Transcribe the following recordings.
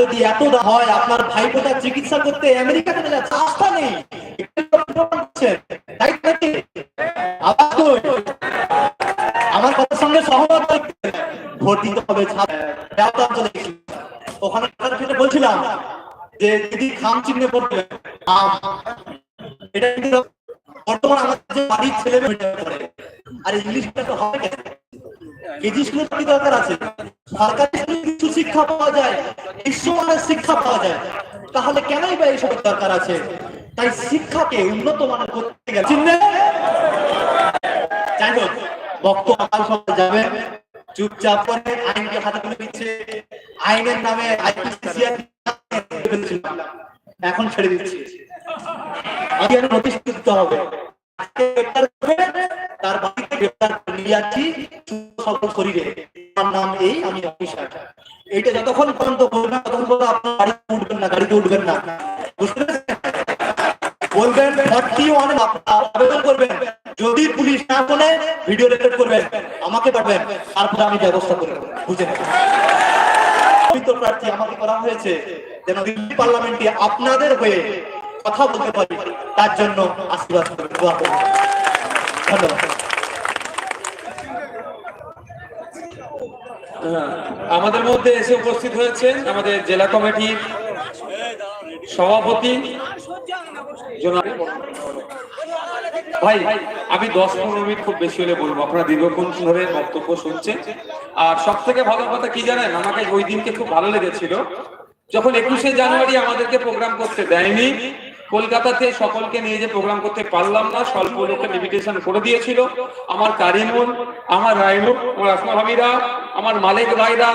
যদি এত হয়, আপনার ভাইপোটার চিকিৎসা করতে আমেরিকা চলে যাচ্ছে, আস্থা নেই? আমার কথার সঙ্গে সহমত দিতে হবে। ওখানে বলছিলাম যে, দিদি খাম চিহ্নে পড়বে বর্তমান আমাদের বাড়ির ছেলে আর ইংলিশটা তো হবে কেজি স্কুলে কি দরকার আছে। সরকারি স্কুলে কিছু শিক্ষা পাওয়া যায় বিশ্বমানের শিক্ষা পাওয়া যায়। তাহলে কেনই বা দরকার আছে? তাই শিক্ষাকে উন্নত মানের করতে গেলে যাই হোক সবাই যাবে। চুপচাপ করে আইনকে হাতে তুলে দিচ্ছে। আইনের নামে এখন ছেড়ে দিচ্ছি। নোটিশ দিতে হবে। তার বাড়িতে গ্রেপ্তার নিয়ে যাচ্ছি। সবল শরীরে আমার নাম এই, আমি অফিসার। যতক্ষণ পর্যন্ত বলবেন ততক্ষণ পর্যন্ত আপনার উঠবেন না, গাড়িতে উঠবেন না। বলবেন ফর্টি ওয়ান আবেদন করবেন। যদি পুলিশ না শোনে ভিডিও রেকর্ড করবেন, আমাকে পাঠাবেন। তারপরে আমি ব্যবস্থা করে বুঝে প্রার্থী আমাকে করা হয়েছে যেন দিল্লি পার্লামেন্টে আপনাদের হয়ে কথা বলতে পারি। তার জন্য আশীর্বাদ করবেন। ধন্যবাদ। আমাদের মধ্যে এসে উপস্থিত হয়েছেন আমাদের জেলা কমিটির সভাপতি ভাই, আমি দশ পনেরো মিনিট খুব বেশি হলে বলব। আপনারা দীর্ঘক্ষণ ধরে বক্তব্য শুনছেন। আর সব থেকে ভালো কথা কি জানেন? আমাকে ওই দিনকে খুব ভালো লেগেছিল। যখন একুশে জানুয়ারি আমাদেরকে প্রোগ্রাম করতে দেয়নি কলকাতাতে সকলকে নিয়ে যে প্রোগ্রাম করতে পারলাম না, স্বল্প লোকের লিমিটেশন করে দিয়েছিল। আমার কারিমুল, আমার রাইনুল আমার আসমা ভাবিরা, আমার মালিক ভাইরা,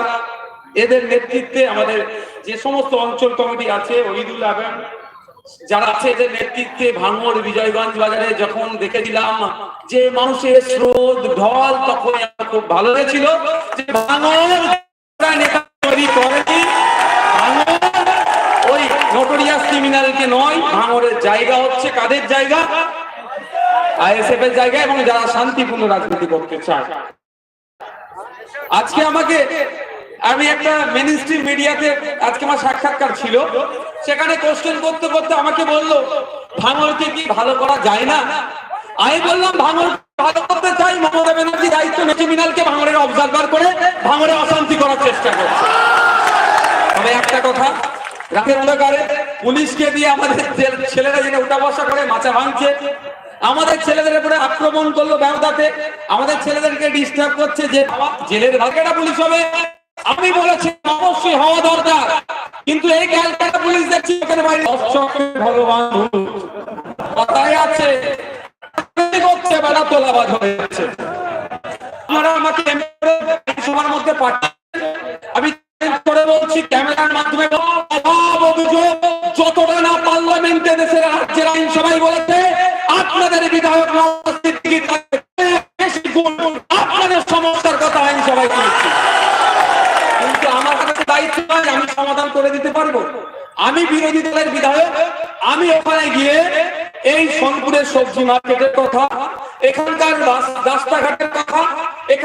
এদের নেতৃত্বে আমাদের যে সমস্ত অঞ্চল কমিটি আছে, ওহিদুল আবেন যারা আছে, এদের নেতৃত্বে ভাঙড়, বিজয়গঞ্জ বাজারে যখন দেখে দিলাম যে মানুষের স্রোত, ঢল তখন খুব ভালো লেগেছিল যে ভাঙড় নেতা তৈরি করেনি। ক্রিমিনালকে নয় ভাঙড়ের জায়গা হচ্ছে কাদের জায়গা? আইএসএফ এর জায়গা এবং যারা শান্তিপূর্ণ রাজনীতি করতে চায়। আজকে আমাকে, আমি একটা মেন স্ট্রিম মিডিয়াতে আজকে আমার সাক্ষাৎকার ছিল। সেখানে কোশ্চেন করতে করতে আমাকে বলল, ভাঙরকে কি ভালো করা যায় না? আমি বললাম, ভাঙর ভালো করতে চাই, মমতা ব্যানার্জি দায়িত্ব ক্রিমিনালকে ভাঙরের অবজার্ভার করে ভাঙরে অশান্তি করার চেষ্টা করছে। তবে একটা কথা, রাতের অন্ধকারে পুলিশকে দিয়ে আমাদের ছেলেরা যেন উঠা বসা করে মাচা ভাঙছে। আমাদের ছেলেদের উপরে আক্রমণ করল ব্যবদাতে আমাদের ছেলেদেরকে ডিস্টার্ব করছে যে জেলের ভাগেটা পুলিশ হবে। আমি বলেছি, অবশ্যই হওয়া দরকার। কিন্তু এই ক্যালকাটা পুলিশ দেখছি ওখানে বাইরে ভগবান কথায় আছে। করছে বেড়া তোলাবাজ হয়ে যাচ্ছে আপনারা আমাকে সময়ের মধ্যে পাঠান আমি করে বলছি, ক্যামেরার মাধ্যমে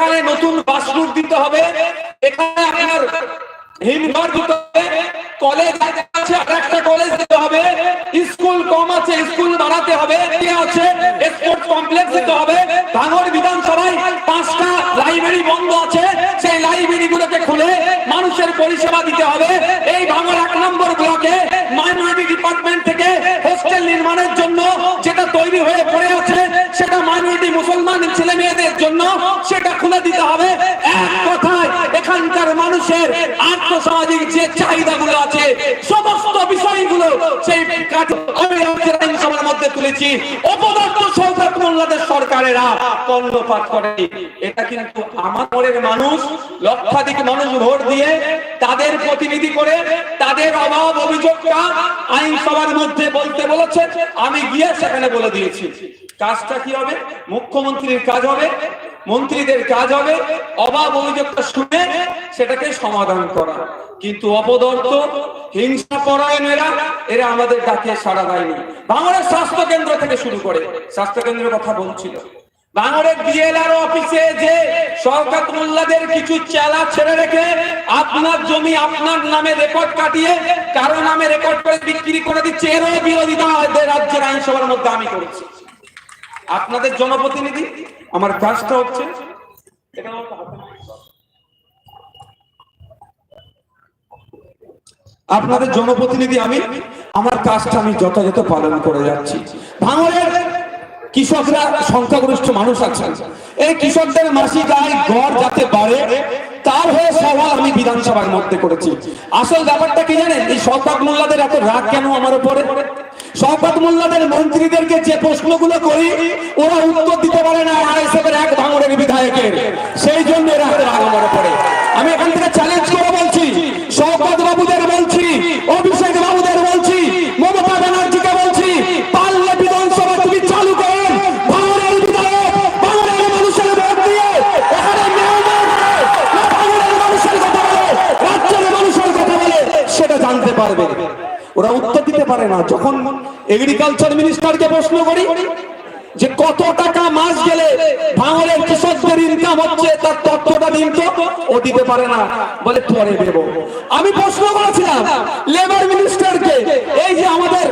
এখানে নতুন বাসরুট দিতে হবে। এখানে আপনার হিমঘর দিতে হবে। কলেজ আছে, আর একটা কলেজ দিতে হবে। স্কুল কম আছে, স্কুল বাড়াতে হবে। আছে? স্পোর্টস কমপ্লেক্স দিতে হবে। ভাঙড় বিধানসভায় পাঁচটা লাইব্রেরি বন্ধ আছে। সেই লাইব্রেরি গুলোকে খুলে মানুষের পরিষেবা দিতে হবে। এই ভাঙর এক নম্বর ব্লকে মাইনরিটি ডিপার্টমেন্ট থেকে হোস্টেল নির্মাণের জন্য যেটা তৈরি হয়ে পড়ে আছে সেটা মাইনরিটি মুসলমান ছেলে মেয়েদের জন্য সেটা খুলে দিতে হবে। এক কথায়, এখানকার মানুষের আর্থসামাজিক যে চাহিদাগুলো আছে, সমস্ত বিষয়গুলো সেই আইনসভার মধ্যে তুলেছি। অপদর্থ সরকারেরা কর্ণপাত করে। এটা কিন্তু আমার মানুষ, লক্ষাধিক মানুষ ভোট দিয়ে তাদের প্রতিনিধি করে, তাদের অভাব অভিযোগটা আইনসভার মধ্যে বলতে বলেছে। আমি গিয়ে সেখানে বলে দিয়েছি। কাজটা কি হবে? মুখ্যমন্ত্রীর কাজ হবে। মন্ত্রীদের কাজ হবে। অভাব অভিযোগটা শুনে সেটাকে সমাধান করা। কিন্তু অপদর্থ, হিংসা পরায়ণেরা, এরা আমাদের ডাকে সাড়া দেয়নি। বাংলার স্বাস্থ্য কেন্দ্র থেকে শুরু করে, স্বাস্থ্য কেন্দ্রের কথা বলছিল। বাঙরের ডিএলআর অফিসে বিরোধিতা রাজ্যের আইনসভার মধ্যে আমি করেছি। আপনাদের জনপ্রতিনিধি, আমার কাজটা হচ্ছে। আপনাদের জনপ্রতিনিধি আমি, আমার কাজটা আমি যথাযথ পালন করে যাচ্ছি ভাঙরের কৃষকরা সংখ্যাগরিষ্ঠ মানুষ আছেন এই কৃষকদের মাসিক আয় গড় যাতে বাড়ে তার হয়ে সভা আমি বিধানসভার মধ্যে করেছি। আসল ব্যাপারটা কি জানেন? এই শওকত মোল্লাদের এত রাগ কেন আমার উপরে? শওকত মোল্লাদের মন্ত্রীদেরকে যে প্রশ্নগুলো করি, ওরা উত্তর দিতে পারে না। আর এক ভাঙরের বিধায়কের সেই জন্য এরা এত রাগ আমার উপরে আমি এখান থেকে চ্যালেঞ্জ করে বলছি শওকত বাবুদের বলছি অভিষেক বাবুদের বলছি মমতা ব্যানার্জিকে বলছি পারলে বিধানসভা তুমি চালু করেন ভাঙরের বিধায়ক ভাঙরের মানুষের ভোট দিয়ে এখানে মেয়র না ভাঙরের মানুষের কথা বলে রাজ্যের মানুষের কথা বলে সেটা জানতে পারবে ওরা উত্তর দিতে পারে না যখন এগ্রিকালচার মিনিস্টারকে প্রশ্ন করি যে কত টাকা মাস গেলে ভাঙলের কৃষকদের ইনকাম হচ্ছে, তার তথ্যটা দিন তো। ও দিতে পারে না। বলে, পরে দেব। আমি প্রশ্ন করেছিলাম লেবার মিনিস্টারকে এই যে আমাদের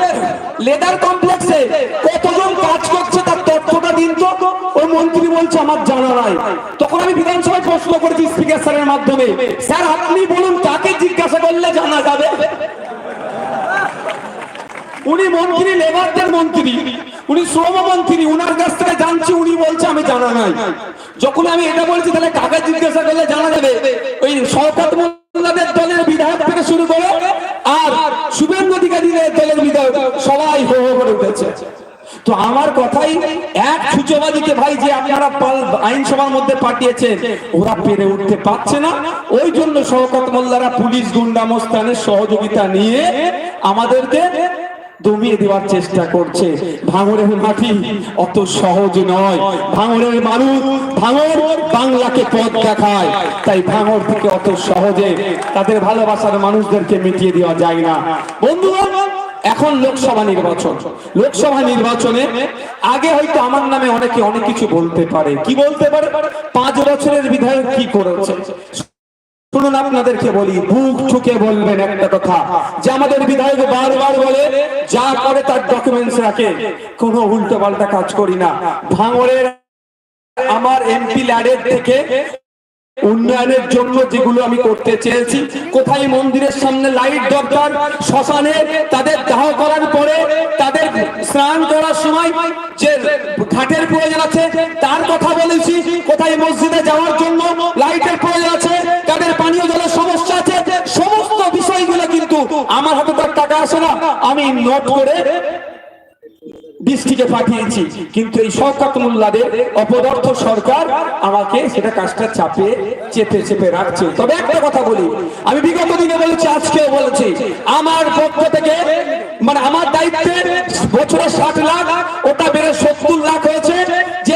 লেদার কমপ্লেক্সে কতজন কাজ করছে, তার তথ্যটা দিন তো। ওই মন্ত্রী বলছে, আমার জানা নাই। তখন আমি বিধানসভায় প্রশ্ন করেছি স্পিকার স্যারের মাধ্যমে। স্যার, আপনি বলুন, কাকে জিজ্ঞাসা করলে জানা যাবে? উনি মন্ত্রী, লেবারদের মন্ত্রী, উনি শ্রম মন্ত্রী উনার কাছ থেকে জানছি, উনি বলছে, আমি জানা নাই। যখন আমি এটা বলছি, তাহলে কাকে জিজ্ঞাসা করলে জানা যাবে? ওই শওকত মোল্লাদের দলের বিধায়ক থেকে শুরু করে, আর শুভেন্দু অধিকারীদের দলের বিধায়ক, সবাই হো হো করে উঠেছে। তো আমার কথাই, এক সুচবাদীকে ভাই যে আপনারা আইনসভার মধ্যে পাঠিয়েছেন, ওরা পেরে উঠতে পারছে না। ওই জন্য শওকত মোল্লারা পুলিশ গুন্ডা মোস্তানের সহযোগিতা নিয়ে আমাদেরকে দমিয়ে দেওয়ার চেষ্টা করছে। ভাঙরের মাটি অত সহজ নয়। ভাঙরের মানুষ ভাঙর বাংলাকে পথ দেখায়। তাই ভাঙর থেকে অত সহজে তাদের ভালোবাসার মানুষদেরকে মিটিয়ে দেওয়া যায় না। বন্ধুরা এখন লোকসভা নির্বাচন। লোকসভা নির্বাচনে আগে হয়তো আমার নামে অনেকে অনেক কিছু বলতে পারে। কি বলতে পারে? পাঁচ বছরের বিধায়ক কি করেছে? শুনুন আপনাদেরকে বলি, বুক ঠুকে বলবেন একটা কথা। যে আমাদের বিধায়ক বারবার বলে, যা করে তার ডকুমেন্টস রাখে, কোনো উল্টো পাল্টা কাজ করি না। ভাঙরের আমার এমপি ল্যাডের থেকে উন্নয়নের জন্য যেগুলো আমি করতে চেয়েছি, কোথায় মন্দিরের সামনে লাইট দরকার, শ্মশানে তাদের দাহ করার পরে তাদের স্নান করার সময় যে ঘাটের প্রয়োজন আছে, তার কথা বলেছি, কোথায় মসজিদে যাওয়ার জন্য লাইটের প্রয়োজন আছে, তাদের পানীয় জলের সমস্যা আছে, সমস্ত বিষয়গুলো কিন্তু আমার হাতে তার টাকা আসে না। আমি নোট করে ডিস্ট্রিক্টে পাঠিয়েছি। কিন্তু এই শওকত মোল্লাদের অপদার্থ সরকার আমাকে সেটা কাজটা চাপে চেপে চেপে রাখছে। তবে একটা কথা বলি, আমি বিগত দিনে বলেছি, আজকেও বলেছি, আমার পক্ষ থেকে মানে আমার দায়িত্বে বছরে ষাট লাখ, ওটা বেড়ে সত্তর লাখ হয়েছে।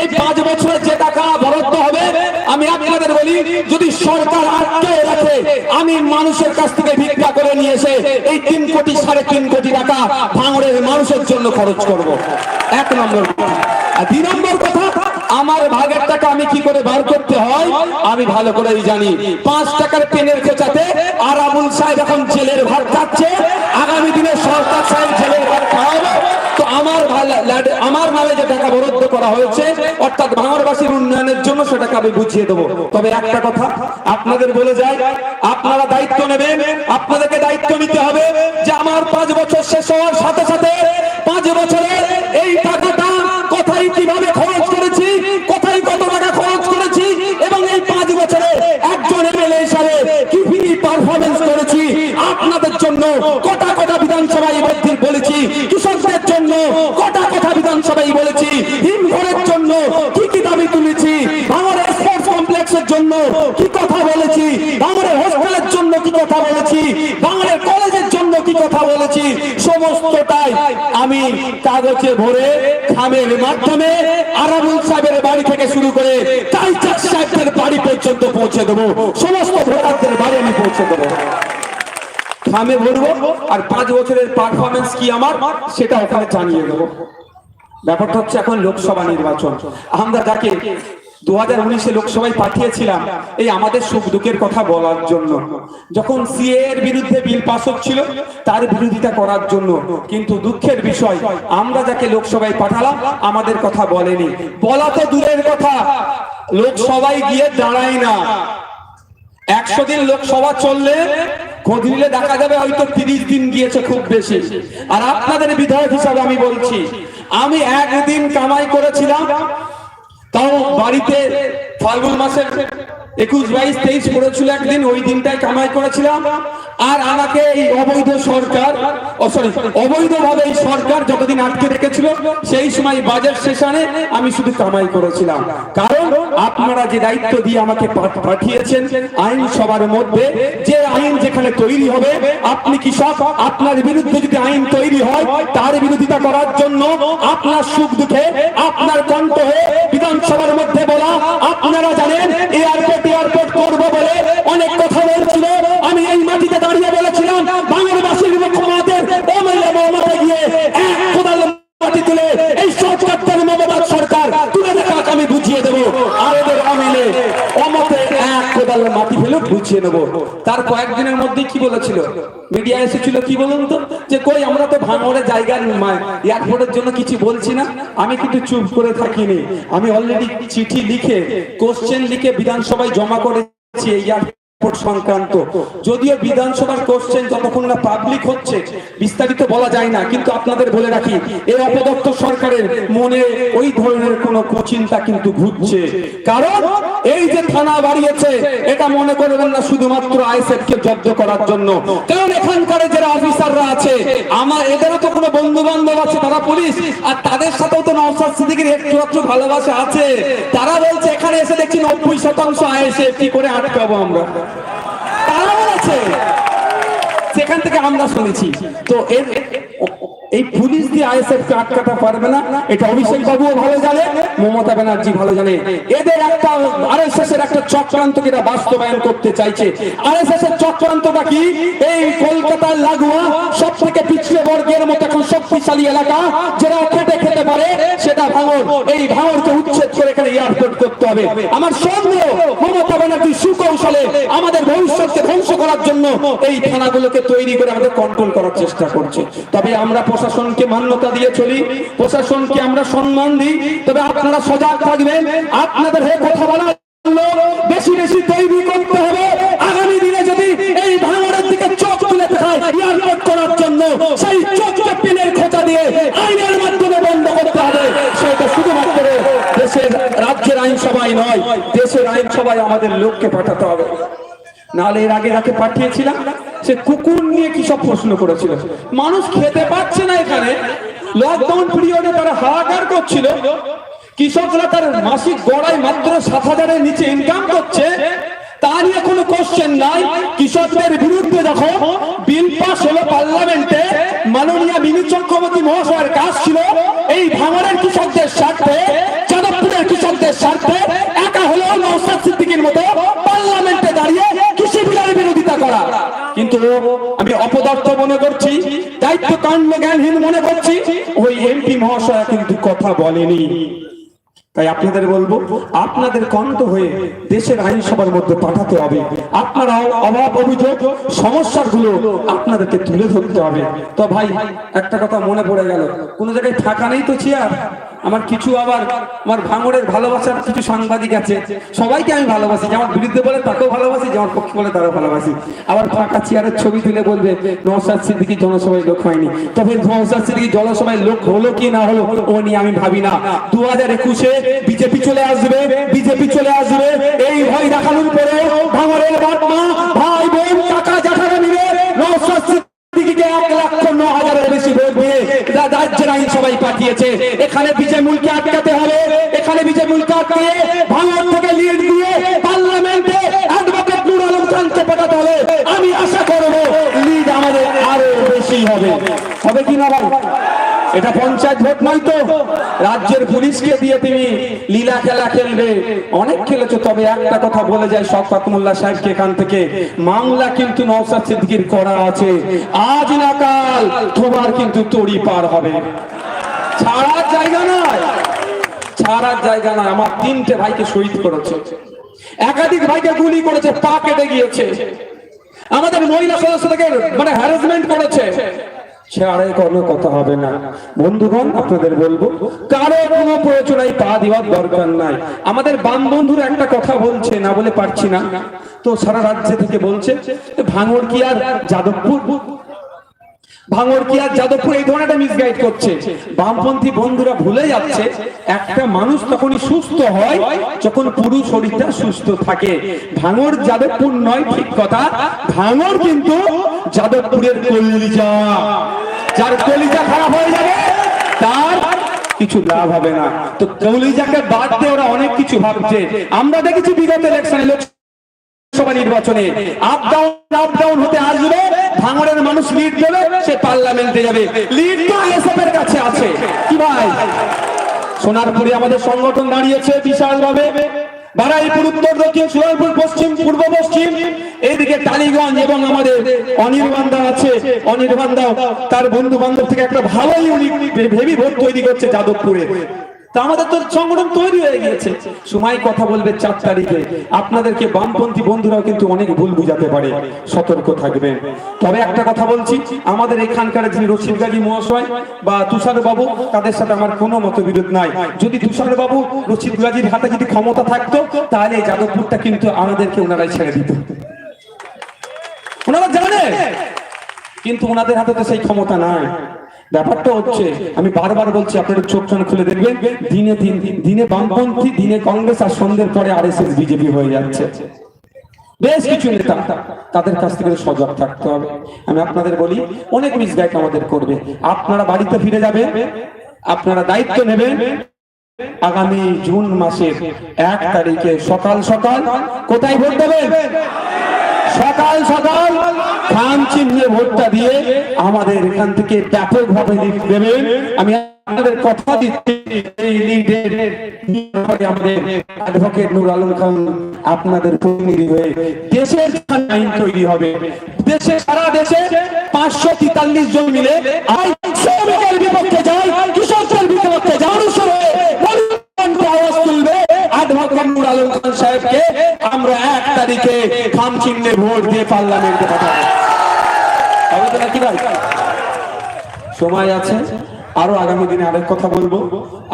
এই পাঁচ বছরে যে টাকা বরাদ্দ হবে, আমি আপনাদের বলি, যদি সরকার আটকে রাখে, আমি মানুষের কাছ থেকে ভিক্ষা করে নিয়ে এসে এই তিন কোটি, সাড়ে তিন কোটি টাকা ভাঙড়ের মানুষের জন্য খরচ করব। এক নম্বর আর দুই নম্বর কথা, আমার ভাগের টাকা আমি কি করে বার করতে হয়? আমি ভালো করেই জানি। পাঁচ টাকার পেনের খোঁচাতে আর আবুল সাহেব এখন জেলের ভাত খাচ্ছে। আগামী দিনে সরকার সাহেব জেলের ভাত খাওয়াবে তো আমার ভালো- লাড- আমার নামে যে টাকা বরাদ্দ করা হয়েছে, অর্থাৎ ভাঙরবাসীর উন্নয়নের জন্য সেটাকে আমি বুঝিয়ে দেবো। তবে একটা কথা, আপনাদের বলে যায় আপনারা দায়িত্ব নেবেন, আপনাদেরকে দায়িত্ব নিতে হবে যে আমার পাঁচ বছর শেষ হওয়ার সাথে সাথে পাঁচ বছরে এই টাকাটা কোথায়, কীভাবে খরচ করেছি, কোথায় কত টাকা খরচ করেছি, এবং এই পাঁচ বছরে একজন এমএলএ হিসাবে কি পারফরমেন্স করেছি, আপনাদের জন্য কটা কটা বিধানসভায় বলেছি, কৃষকদের জন্য কটা কথা বিধানসভায় বলেছি হিমঘরের জন্য কি কি দাবি তুলেছি? ভাঙরের স্পোর্টস কমপ্লেক্সের জন্য কি কথা বলেছি? হোস্টেলের জন্য কি কথা বলেছি? ভাঙরের কলেজের জন্য কি কথা বলেছি? সমস্তটাই আমি কাগজে ভরে খামের মাধ্যমে আরামুল সাহেবের বাড়ি থেকে শুরু করে কালচার সাহেবদের বাড়ি পর্যন্ত পৌঁছে দেবো। সমস্ত ভোটারদের বাড়ি আমি পৌঁছে দেবো। খামে ভরবো আর পাঁচ বছরের পারফরমেন্স কি আমার? সেটা ওখানে জানিয়ে দেবো। ব্যাপারটা হচ্ছে এখন লোকসভা নির্বাচন। আমরা যাকে দু হাজার উনিশে লোকসভায় পাঠিয়েছিলাম এই আমাদের সুখ দুঃখের কথা বলার জন্য। যখন সিএ এর বিরুদ্ধে বিল পাস হচ্ছিল, তার বিরোধিতা করার জন্য। কিন্তু দুঃখের বিষয়, আমরা যাকে লোকসভায় পাঠালাম, আমাদের কথা বলেনি। বলা তো দূরের কথা, লোকসভায় গিয়ে দাঁড়ায় না। একশো দিন লোকসভা চললে খোঁজ নিলে দেখা যাবে হয়তো তিরিশ দিন গিয়েছে খুব বেশি। আর আপনাদের বিধায়ক হিসাবে আমি বলছি, আমি একদিন কামাই করেছিলাম, তাও বাড়িতে ফাল্গুন মাসের একুশ বাইশ তেইশ পড়েছিল একদিন, ওই দিনটাই কামাই করেছিলাম। আর আমাকে এই অবৈধ সরকার সরি অবৈধভাবে এই সরকার যতদিন আটকে রেখেছিল, সেই সময় বাজেট সেশনে আমি শুধু কামাই করেছিলাম। কারণ আপনারা যে দায়িত্ব দিয়ে আমাকে পাঠিয়েছেন, আইন সবার মধ্যে, যে আইন যেখানে তৈরি হবে, আপনি কি সব আপনার বিরুদ্ধে যদি আইন তৈরি হয়, তার বিরোধিতা করার জন্য আপনার সুখ দুঃখে, আপনার কণ্ঠ হয়ে বিধানসভার মধ্যে বলা, আপনারা জানেন, এয়ারপোর্ট এয়ারপোর্ট করব বলে অনেক কথা বলছিল। আমি এই মাটিতে দাঁড়িয়ে বলেছিলাম বাংলাদেশের গিয়ে তার কয়েকদিনের মধ্যে কি বলেছিল? মিডিয়া এসেছিল কি বলুন তো? যে কই, আমরা তো ভাঙড়ে জায়গা এয়ারপোর্টের জন্য কিছু বলছি না। আমি কিন্তু চুপ করে থাকিনি। আমি অলরেডি চিঠি লিখে কোশ্চেন লিখে বিধানসভায় জমা করেছি এই সংক্রান্ত। যদিও বিধানসভার কোশ্চেন যতক্ষণ না পাবলিক হচ্ছে, বিস্তারিত বলা যায় না, কিন্তু আপনাদের বলে রাখি, এই অপদত্ত সরকারের মনে ওই ধরনের কোন কুচিন্তা কিন্তু ঘুরছে। কারণ এই যে থানা বাড়িয়েছে, এটা মনে করবেন না শুধুমাত্র আইসেফ কে জব্দ করার জন্য। কারণ এখানকার যারা অফিসাররা আছে, আমার এদেরও তো কোনো বন্ধু বান্ধব আছে, তারা পুলিশ, আর তাদের সাথেও তো নওসাদ সিদ্দিকের একটু একটু ভালোবাসা আছে। তারা বলছে, এখানে এসে দেখছি নব্বই শতাংশ আইসে কি করে আটকাবো আমরা? তারা বলেছে সেখান থেকে আমরা শুনেছি। তো এর এই পুলিশ দিয়ে আইএসএফ কে আটকাতে পারবে না, এটা অভিষেক বাবুও ভালো জানে, মমতা ব্যানার্জি ভালো জানে। এদের একটা আরএসএস এর একটা চক্রান্তকে এরা বাস্তবায়ন করতে চাইছে। আরএসএস এর চক্রান্তটা কি? এই কলকাতার লাগোয়া সব থেকে পিছিয়ে বর্গের মতো এখন শক্তিশালী এলাকা, যারা খেটে খেতে পারে সেটা ভাঙর। এই ভাঙরকে উচ্ছেদ করে এখানে এয়ারপোর্ট করতে হবে। আমার সন্দেহ মমতা ব্যানার্জি সুকৌশলে আমাদের ভবিষ্যৎকে ধ্বংস করার জন্য এই থানাগুলোকে তৈরি করে আমাদের কন্ট্রোল করার চেষ্টা করছে। তবে আমরা প্রশাসনকে মান্যতা দিয়ে চলি, প্রশাসনকে আমরা সম্মান দিই। তবে আপনারা সজাগ থাকবেন। আপনাদের হয়ে কথা বলা বেশি বেশি তৈরি করতে হবে। আগামী দিনে যদি এই ভাঙড়ের দিকে চোখ তুলে দেখায় করার জন্য, সেই চোখকে পিনের খোঁচা দিয়ে আইনের মাধ্যমে বন্ধ করতে হবে। সেটা শুধুমাত্র দেশের রাজ্যের আইনসভায় নয়, দেশের আইনসভায় আমাদের লোককে পাঠাতে হবে। নাহলে এর আগে যাকে পাঠিয়েছিলাম, সে কুকুর নিয়ে কি সব প্রশ্ন করেছিল? মানুষ খেতে পাচ্ছে না এখানে। লকডাউন পিরিয়ডে তারা হাহাকার করছিল। কৃষকরা তার মাসিক মাত্র সাত হাজারের নিচে ইনকাম করছে। তা নিয়ে কোনো কোশ্চেন নাই। কৃষকদের বিরুদ্ধে যখন বিল পাস হলো পার্লামেন্টে। মাননীয় মিনি চক্রবর্তী মহাশয়ের কাজ ছিল এই ভাঙড়ের কৃষকদের স্বার্থে, যাদবপুরের কৃষকদের স্বার্থে একা হলেও নৌসাদ সিদ্দিকির মতো পার্লামেন্টে দাঁড়িয়ে কৃষি বিলের বিরোধিতা করা কিন্তু আমি অপদার্থ মনে করছি দায়িত্ব কাণ্ড জ্ঞানহীন মনে করছি। ওই এমপি মহাশয় কিন্তু কথা বলেনি। তাই আপনাদের বলব, আপনাদের কণ্ঠ হয়ে দেশের আইনসভার মধ্যে পাঠাতে হবে। আপনারা অভাব অভিযোগ, সমস্যাগুলো আপনাদেরকে তুলে ধরতে হবে। তো ভাই, একটা কথা মনে পড়ে গেল। কোন জায়গায় ফাঁকা নেই তো চেয়ার আমার কিছু আবার আমার ভাঙড়ের ভালোবাসার কিছু সাংবাদিক আছে। সবাইকে আমি ভালোবাসি, যে আমার বিরুদ্ধে বলে তাকেও ভালোবাসি, যে আমার পক্ষে বলে তারও ভালোবাসি। আবার ফাঁকা চেয়ারের ছবি তুলে বলবে নৌসাদ সিদ্দিকি জনসভায় লোক হয়নি। তবে নৌসাদ সিদ্দিকি জনসভায় লোক হলো কি না হলো, ও নিয়ে আমি ভাবি না। দু হাজার একুশে বিজেপি চলে আসবে, বিজেপি চলে আসবে, এই ভয় দেখানোর পরে ভাঙরের বাপমা ভাই বোন, কাকা, জ্যাঠারা মিলে নৌসাদ সিদ্দিকিকে এক লক্ষ ন হাজারের বেশি ভোট দিয়ে রাজ্যের আইন সবাই পাঠিয়েছে। এখানে বিজয় মূলকে আটকাতে হবে। এখানে বিজয় মূলকে আটকে ভাঙর থেকে লিড দিয়ে পার্লামেন্টে অ্যাডভোকেট নুর আলম খানকে পাঠাতে হবে। আমি আশা করব লিড আমাদের আরও বেশি হবে। হবে কি না ভাই? এটা পঞ্চায়েত ভোট নয় তো। রাজ্যের পুলিশকে দিয়ে তুমি লীলা খেলা খেলবে। অনেক খেলেছো, তবে একটা কথা বলে যায় শফাত মোল্লা সাহেবকে এখান থেকে। মামলা কিন্তু নওসাদ সিদ্দিকির করা আছে। আজ না কাল তোমার কিন্তু তড়ি পার হবে। ছাড়ার জায়গা নয়। ছাড়ার জায়গা নয়। আমার তিনটে ভাইকে শহীদ করেছে। একাধিক ভাইকে গুলি করেছে, পা কেটে গিয়েছে। আমাদের মহিলা সদস্যদেরকে মানে হ্যারাসমেন্ট করেছে। ছাড়ে কোনো কথা হবে না। বন্ধুগণ, আপনাদের বলব, কারও কোনো প্রয়োজনায় পা দেওয়ার দরকার নাই। আমাদের বাম বন্ধুরা একটা কথা বলছে, না বলে পারছি না। তো সারা রাজ্য থেকে বলছে ভাঙড় কি আর যাদবপুর? ভাঙর কি আর যাদবপুর এই ধরনের মিসগাইড করছে? বামপন্থী বন্ধুরা ভুলে যাচ্ছে, একটা মানুষ তখনই সুস্থ হয় যখন পুরো শরীরটা সুস্থ থাকে। ভাঙর যাদবপুর নয়, ঠিক কথা। ভাঙর কিন্তু যাদবপুরের কলিজা। যার কলিজা খারাপ হয়ে যাবে, তার কিছু লাভ হবে না। তো কলিজাকে বাদ দিয়ে ওরা অনেক কিছু ভাবছে। আমরা দেখেছি বিগত ইলেকশনে লোক লোকসভা নির্বাচনে আপ ডাউন আপ ডাউন হতে আসবে ভাঙড়ের মানুষ লিড দেবে, সে পার্লামেন্টে যাবে। লিড তো আইএসএফ এর কাছে আছে। কি ভাই? সোনারপুরে আমাদের সংগঠন দাঁড়িয়েছে বিশাল ভাবে বারাইপুর, উত্তর দক্ষিণ সুরাইপুর পশ্চিম, পূর্ব পশ্চিম। এইদিকে টালিগঞ্জ এবং আমাদের অনির্বান্ধা আছে। অনির্বান্ধা তার বন্ধু বান্ধব থেকে একটা ভালো ইউনিক হেভি ভোট তৈরি করছে যাদবপুরে। তা আমাদের তো সংগঠন তৈরি হয়ে গিয়েছে। সময় কথা বলবে চার তারিখে। আপনাদেরকে বামপন্থী বন্ধুরাও কিন্তু অনেক ভুল বুঝাতে পারে। সতর্ক থাকবেন তবে একটা কথা বলছি, আমাদের এখানকার যিনি রশিদ গাজী মহাশয় বা তুষার বাবু তাদের সাথে আমার কোনো মতবিরোধ নাই। যদি তুষার বাবু রশিদ গাজীর হাতে যদি ক্ষমতা থাকতো, তাহলে যাদবপুরটা কিন্তু আমাদেরকে ওনারাই ছেড়ে দিত। ওনারা জানে, কিন্তু ওনাদের হাতে তো সেই ক্ষমতা নাই। ব্যাপারটা হচ্ছে আমি বারবার বলছি আপনারা চোখ কান খুলে দেখবেন দিনে দিন দিনে বামপন্থী দিনে কংগ্রেস আর সন্ধ্যের পরে আর বিজেপি হয়ে যাচ্ছে। বেশ কিছু নেতা তাদের কাছ থেকে সজাগ থাকতে হবে। আমি আপনাদের বলি অনেক মিসগাইড আমাদের করবে। আপনারা বাড়িতে ফিরে যাবেন আপনারা দায়িত্ব নেবেন। আগামী জুন মাসের এক তারিখে সকাল সকাল কোথায় ভোট দেবেন? সকাল সকাল চিহ্নে ভোটটা দিয়ে আমাদের এখান থেকে ব্যাপক ভাবে লিড দেবেন। আমি আপনাদের কথা দিচ্ছি, এই লিডের আমাদের অ্যাডভোকেট নুর আলম খান আপনাদের প্রতিনিধি হয়ে দেশের আইন তৈরি হবে। দেশে, সারা দেশে পাঁচশো তেতাল্লিশ জন মিলে বিপক্ষে যায় কৃষকদের বিপক্ষে আমরা এক তারিখে খাম চিহ্নে ভোট দিয়ে পার্লামেন্টে হবে সময় আছে, আরও আগামী দিনে আরেক কথা বলব।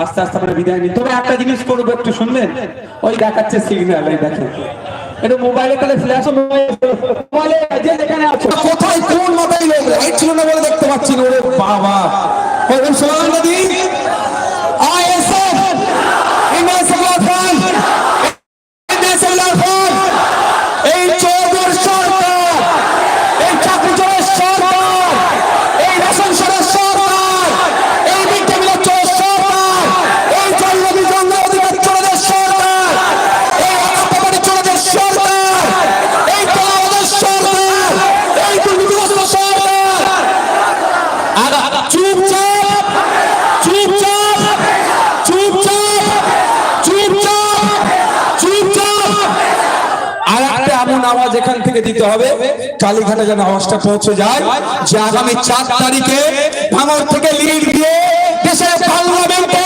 আস্তে আস্তে আমরা বিদায় নিই। তবে একটা জিনিস করব একটু শুনবেন ওই দেখাচ্ছে সিগন্যাল এই দেখেন। এটা মোবাইলে তাহলে ফ্ল্যাশ মোবাইলে যে যেখানে আছে। কোথায় কোন মাথায় লাইট ছিল না বলে দেখতে পাচ্ছি না। ওরে বাবা। ওই সোনার নদী? ISF? Indian secular front Indian এই চৌধুর সরকার এই চাকরি চোরের সরকার এই রেশন সরের সরকার এই মিড ডে মিলের চোরের সরকার এই জন্মদি জন্ম অধিকার চোরের সরকার এই অনাথবাড়ি চোরের সরকার এই তোলাবাদের সরকার এই দুর্নীতিগ্রস্ত সরকার আগা চুপচাপ চুপচাপ চুপচাপ চুপচাপ চুপচাপ আর একটা এমন আওয়াজ এখান থেকে দিতে হবে। কালীঘাটে যেন আওয়াজটা পৌঁছে যায়। যে আগামী চার তারিখে ভাঙর থেকে লিড দিয়ে দেশের পার্লামেন্টে!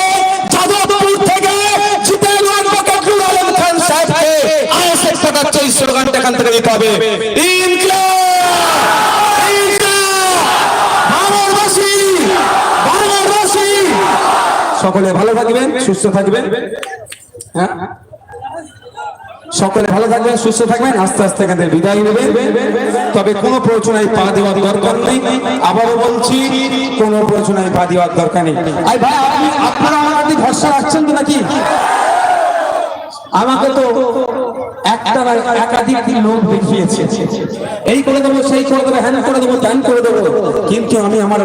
সকলে ভালো থাকবেন, সুস্থ থাকবেন। হ্যাঁ? সকলে ভালো থাকবেন, সুস্থ থাকবেন, আস্তে আস্তে এখান থেকে বিদায় নেবেন। তবে কোনো প্রচনায় পা দেওয়ার দরকার নেই। আবারও বলছি, কোনো প্রচনায় পা দেওয়ার দরকার নেই। ভাই আপনি আপনারা আমার ভরসা রাখছেন তো নাকি? আমাকে তো কিন্তু আমি আমার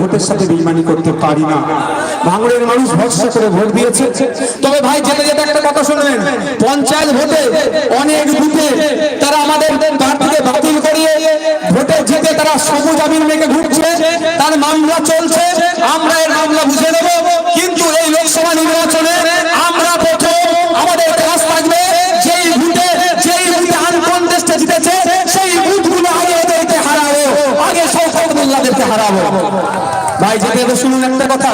ভোটের সাথে করতে পারি না। মানুষ ভরসা ভোট দিয়েছে। তবে ভাই যেতে একটা কথা পঞ্চায়েত ভোটে অনেক বুথে তারা আমাদের প্রার্থীকে বাতিল করিয়ে ভোটে জিতে তারা সবুজ আবির মেঘে ঘুরছে তার মামলা চলছে আমরা এর মামলা বুঝে নেব কিন্তু এই লোকসভা নির্বাচনে আমরা প্রথম আমাদের কাজ থাকবে যেই বুথে যেই বুথে আনকনটেস্টে জিতেছে সেই বুথগুলো আগে ওদেরকে হারাবো আগে শৌকত মোল্লাদেরকে হারাবো ভাই যেতে শুনুন একটা কথা।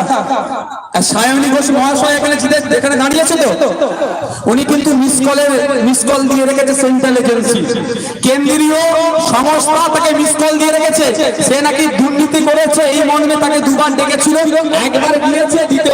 সায়নী ঘোষ মহাশয় এখানে দাঁড়িয়েছে তো? উনি কিন্তু মিস কলের মিস কল দিয়ে রেখেছে সেন্ট্রাল এজেন্সি কেন্দ্রীয় সংস্থা তাকে মিস কল দিয়ে রেখেছে। সে নাকি দুর্নীতি করেছে, এই মর্মে তাকে দুবার ডেকেছিল। একবার গিয়েছে দিতে